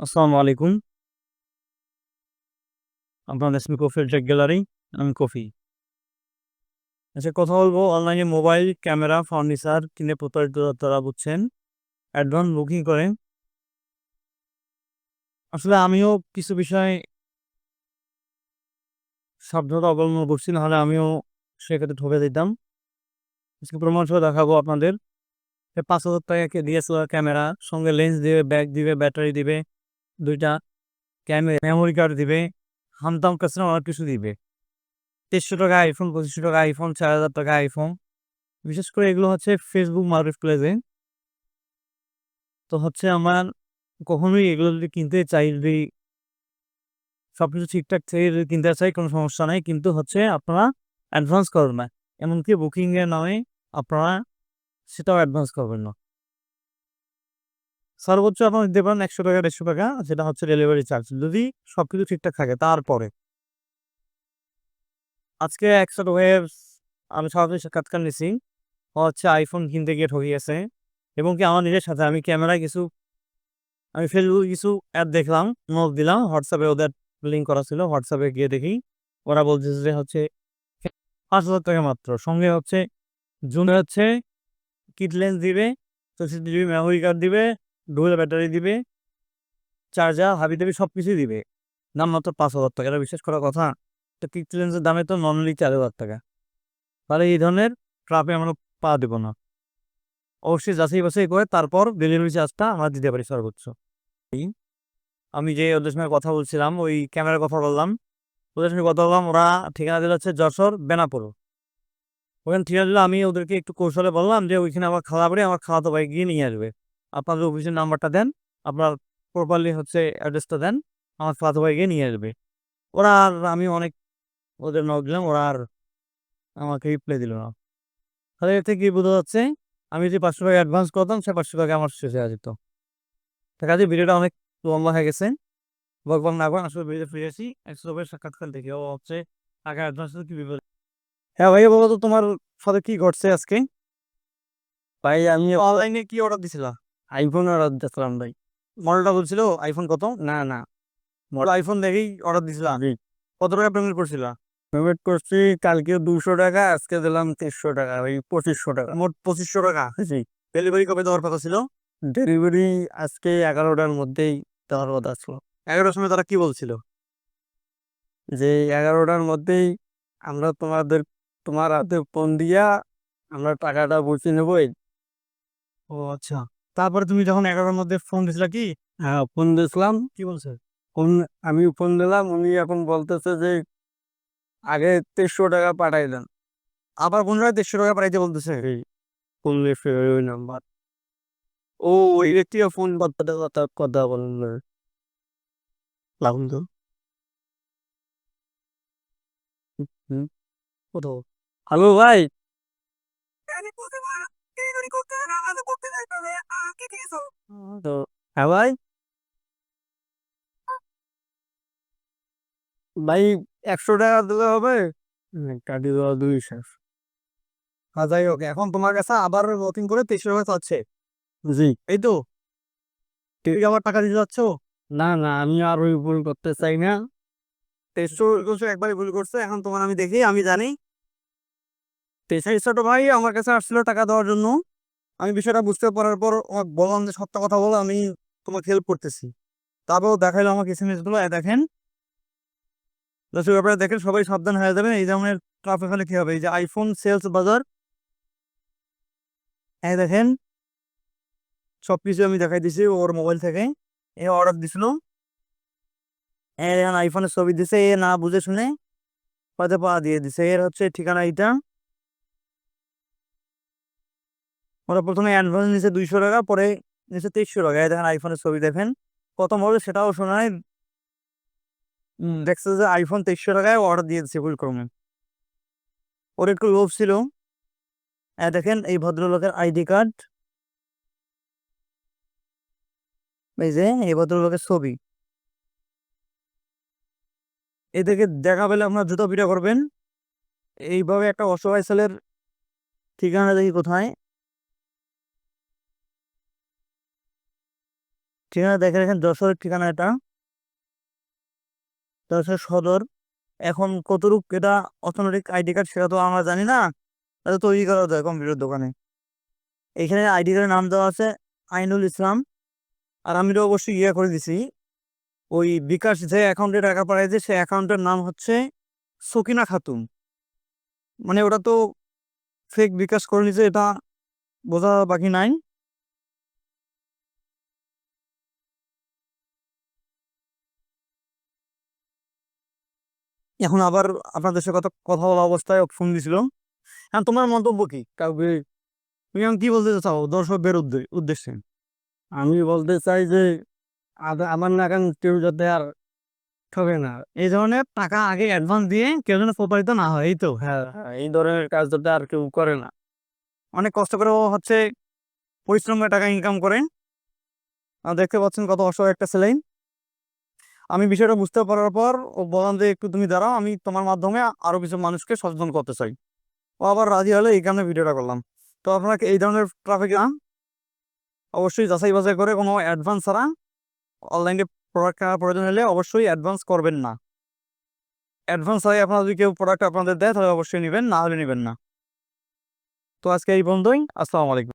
আসসালামু আলাইকুম। আপনার এসমি কফির টেক গ্যালারি, আমি কফি। আচ্ছা কথা বলব অনলাইনে মোবাইল, ক্যামেরা, ফার্নিচার কিনে প্রতারিত তারা বুঝছেন, অ্যাডভান্স বুকিং করেন। আসলে আমিও কিছু বিষয় সাবধানতা অবলম্বন করছি, নাহলে আমিও সেক্ষেত্রে ঠকে দিতাম আজকে প্রমাণ সহ দেখাবো আপনাদের। এ ৳৫,০০০ ডিএসএলআর ক্যামেরা, সঙ্গে লেন্স দিবে, ব্যাগ দিবে, ব্যাটারি দিবে, ২ ক্যামেরা ক্যামে মেমোরি কার্ড দিবে, হামতাম কাসরম অনেক কিছু দিবে। ৳৩০০ আইফোন, ৳২৫০০ আইফোন, ৳৪,০০০ আইফোন। বিশেষ করে এগুলো হচ্ছে ফেসবুক মার্কেটপ্লেসে। তো হচ্ছে আমার কখনোই এগুলো যদি কিনতে চাই যদি সব কিছু ঠিকঠাক থেকে যদি কিনতে চাই কোনো সমস্যা নাই। কিন্তু হচ্ছে আপনারা অ্যাডভান্স করবেন না। এমনকি বুকিং এর নামে আপনারা সেটাও অ্যাডভান্স করবেন না। সর্বোচ্চ আপনারা দিতে পারেন একশো টাকা ৳১০০, ৳১৫০ সেটা হচ্ছে ডেলিভারি চার্জ। যদি সবকিছু ঠিকঠাক থাকে তারপরে। আজকে একসাথ ওয়েব আমি সরাসরি সাক্ষাৎকার নিছি। হচ্ছে আইফোন কিনতে গিয়ে ঠকিয়েছে এবং কি আমার নিজের সাথে আমি ক্যামেরায় কিছু আমি ফেসবুকে কিছু অ্যাড দেখলাম, নোট দিলাম। হোয়াটসঅ্যাপে ওদের লিঙ্ক করা ছিল। হোয়াটসঅ্যাপে গিয়ে দেখি ওরা বলতেছে যে হচ্ছে ৳৫,০০০ মাত্র। সঙ্গে হচ্ছে জুনে হচ্ছে কিট লেন্স দিবে, ৬৪ জিবি মেমোরি কার্ড দিবে, ডুয়াল ব্যাটারি দিবে, চার্জার, হাবি-জাবি সবকিছুই দিবে। দাম মাত্র ৳৫,০০০ এটা বিশ্বাস করার কথা? তো কিট লেন্সের দামে তো নর্মালি চার হাজার টাকা তাহলে এই ধরনের ট্রাপে আমরা পা দেব না। অবশ্যই যাচাই-বাছাই করে তারপর ডেলিভারি চার্জটা আমরা দিতে পারি সর্বোচ্চ। আমি যে ওদের সঙ্গে কথা বলছিলাম ওই ক্যামেরার কথা বললাম। ওদের সঙ্গে কথা বললাম ওরা ঠিকানা দিল হচ্ছে যশোর বেনাপোল। ওখানে ঠিকানা দিল আমি ওদেরকে একটু কৌশলে বললাম যে ওইখানে আমার খালা পড়ে আমার খালাতো ভাই গিয়ে নিয়ে আসবে। আপনাদের অফিসের নাম্বারটা দেন, আপনার প্রপারলি হচ্ছে অ্যাড্রেসটা দেন, আমার খালাতো ভাই গিয়ে নিয়ে আসবে। ওরা আর আমি অনেক ওদের নক দিলাম ওরা আর আমাকে রিপ্লাই দিল না। তাহলে এর থেকে কি বোঝা যাচ্ছে আমি যে ৳৫০০ অ্যাডভান্স করতাম সে ৳৫০০ আমার শেষ হয়ে যেত। তো কাজেই ভিডিওটা অনেক লম্বা হয়ে গেছে। বকবক না করে আসলে ভিডিওতে ফিরে আসি। ওয়েব সাক্ষাৎকার দেখি ও হচ্ছে টাকা অ্যাডভান্স কি বিপদ হ্যাঁ ভাইয়া বলো তো তোমার সাথে কি ঘটছে আজকে? ভাই আমি অনলাইনে কি অর্ডার দিছিলা? আইফোন অর্ডার দিছিলাম ভাই। মডেলটা বলছিল আইফোন কত? না, না। মডেল আইফোন দেখেই অর্ডার দিছিলা? জি। কত টাকা পেমেন্ট করছিলা? পেমেন্ট করছি কালকে ৳২০০ আজকে দিলাম ৳৩০০ ওই ৳২৫০০ মোট ৳২৫০০ জি। ডেলিভারি কবে দেওয়ার কথা ছিল? ডেলিভারি আজকে এগারোটার মধ্যেই দেওয়ার কথা ছিল। এগারোটার সময় তারা কি বলছিল? যে এগারোটার মধ্যেই আমরা তোমাদের তোমার হাতে ফোন দিয়া আমরা টাকাটা বুঝে নেবই। ও আচ্ছা। তারপরে তুমি যখন ১১ টার মধ্যে ফোন দিছিলা কি? হ্যাঁ, ফোন দিছিলাম। কি বলছে? ফোন আমি ফোন দিলাম উনি এখন বলতেছে যে আগে ৳৩০০ পাঠায় দেন। আবার পুনরায় ৳৩০০ পাঠাইতে বলতেছে? ফোন ওই নাম্বার। ও ওই ব্যক্তিও ফোন করতে কথা কথা বলেন না। লাগুন তো। হ্যালো ভাই। হ্যাঁ ভাই। ভাই ৳১০০ দিলে হবে? কাটি দেওয়া ২ শেষ। হ্যাঁ, যাই হোক এখন তোমার কাছে আবার নতুন করে ৳৩০০ চাচ্ছে। জি। এই তো? তুমি আবার টাকা দিতে চাচ্ছ? না, না আমি আর ওই ভুল করতে চাই না। ৳৩০০ একবারই ভুল করছে। এখন তোমার আমি দেখি আমি জানি। তো সেই ছোট ভাই আমার কাছে আসছিল টাকা দেওয়ার জন্য। আমি বিষয়টা বুঝতে পারার পর বললাম যে সত্য কথা বলো আমি তোমাকে হেল্প করতেছি। তারপরেও দেখাইলো আমাকে এসএমএসগুলো এই দেখেন। দর্শক আপনারা দেখেন, সবাই সাবধান হয়ে যাবেন। এই ধরনের ট্রাফে ফেলে কি হবে? এই যে আইফোন সেলস বাজার। এই দেখেন। সবকিছু আমি দেখাই দিছি ওর মোবাইল থেকে। এ অর্ডার দিছিল। দেখেন আইফোনের ছবি দিছে। এ না বুঝে শুনে পাতে পা দিয়ে দিছে। এর হচ্ছে ঠিকানা এইটা। ওরা প্রথমে অ্যাডভান্স নিছে ৳২০০ পরে নিছে ৳৩০০ এই দেখেন আইফোনের ছবি দেখেন। কত মডেল সেটাও শোনা নাই। দেখছে যে আইফোন ৳৩০০ অর্ডার দিয়ে দিছে ভুল ক্রমে। ওর একটু লোভ ছিল। দেখেন এই ভদ্রলোকের আইডি কার্ড। এই যে এই ভদ্রলোকের ছবি। এ এদেরকে দেখা পেলে আপনার জুতো ভিডিও করবেন। এইভাবে একটা অসহায় ছেলের ঠিকানা দেখি কোথায়? ঠিকানা দেখে রাখেন যশোরের ঠিকানা এটা। যশোর সদর। এখন কতটুক এটা অটোমেটিক আইডি কার্ড সেটা তো আমরা জানি না। এটা তৈরি করা যায় কম্পিউটার দোকানে। এখানে আইডি কার্ডের নাম দেওয়া আছে আইনুল ইসলাম। আর আমি তো অবশ্যই ইয়ে করে দিছি। ওই বিকাশ যে অ্যাকাউন্টে টাকা পাঠাইছে সেই অ্যাকাউন্টের নাম হচ্ছে সকিনা খাতুন। মানে ওটা তো ফেক বিকাশ করে নিছে, এটা বোঝা বাকি নাই। এখন আবার আপনাদের সাথে কথা বলা অবস্থায় ফোন দিছিল হ্যাঁ তোমার মন্তব্য কি? কাউকে তুমি এখন কি বলতে চাও? দর্শকদের উদ্দে- উদ্দেশ্যে। আমি বলতে চাই যে আমার নাগান কেউ যাতে আর ঠকে না। এই ধরনের টাকা আগে অ্যাডভান্স দিয়ে কেউ যেন প্রতারিত না হয় এই তো। হ্যাঁ হ্যাঁ, এই ধরনের কাজ যাতে আর কেউ করে না। অনেক কষ্ট করে হচ্ছে পরিশ্রমের টাকা ইনকাম করেন আর দেখতে পাচ্ছেন কত অসহায় একটা ছেলে। আমি বিষয়টা বুঝতে পারার পর ও বললাম যে, একটু তুমি দাঁড়াও, আমি তোমার মাধ্যমে আরও কিছু মানুষকে সচেতন করতে চাই। ও আবার রাজি হলে, এই কারণে ভিডিওটা করলাম। তো আপনাকে এই ধরনের ট্রাফিক না, অবশ্যই যাচাই বাছাই করে কোনো অ্যাডভান্স ছাড়া অনলাইনে প্রোডাক্ট কেনার প্রয়োজন হলে অবশ্যই অ্যাডভান্স করবেন না। অ্যাডভান্স ছাড়াই আপনারা যদি কেউ প্রোডাক্ট আপনাদের দেয়, তাহলে অবশ্যই নেবেন, না হলে নেবেন না। তো আজকে এই পর্যন্তই, আসসালামু আলাইকুম।